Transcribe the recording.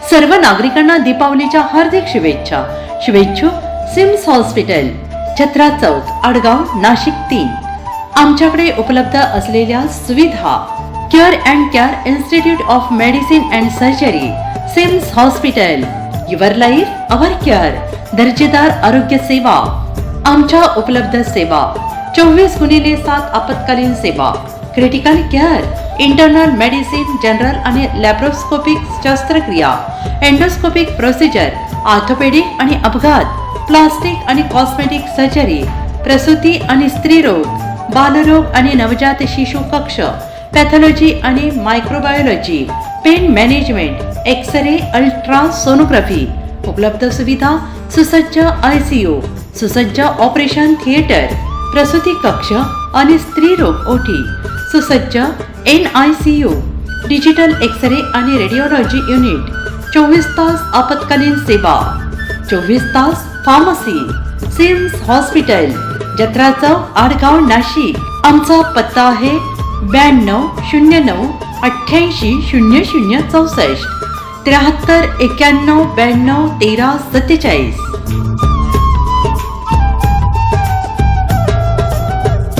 सर्व नागरिकांना दीपावलीच्या हार्दिक शुभेच्छा. शुभेच्छुक सिम्स हॉस्पिटल छत्रा चौक आडगाव नाशिक तीन. आमच्याकडे उपलब्ध असलेल्या सुविधा care and care institute of medicine and surgery SIMS hospital. Your life our care दर्जेदार आरोग्य सेवा. आमच्या उपलब्ध सेवा. चोवीस गुणिले सात आपत्कालीन सेवा. Critical care internal medicine general आणि लॅप्रोस्कोपिक शस्त्रक्रिया एंडोस्कोपिक प्रोसिजर ऑर्थोपेडिक आणि अपघात प्लास्टिक आणि कॉस्मेटिक सर्जरी प्रसूती आणि स्त्रीरोग बालरोग आणि नवजात शिशु कक्ष पॅथॉलॉजी आणि microbiology pain management X ray ultra sonography उपलब्ध सुविधा सुसज्ज आय सी यू सुसज्ज ऑपरेशन थिएटर प्रसूती कक्ष आणि स्त्रीरोग ओटी सुसज्ज N I C U digital X ray आणि रेडिओलॉजी युनिट चोवीस तास आपत्कालीन सेवा चोवीस तास फार्मसी सिम्स हॉस्पिटल जत्राचं आडगाव नाशिक. आमचा पत्ता आहे ब्याण्णव शून्य नऊ अठ्ठ्याऐंशी शून्य शून्य चौसष्ट त्र्याहत्तर एक्क्याण्णव ब्याण्णव तेरा सत्तेचाळीस.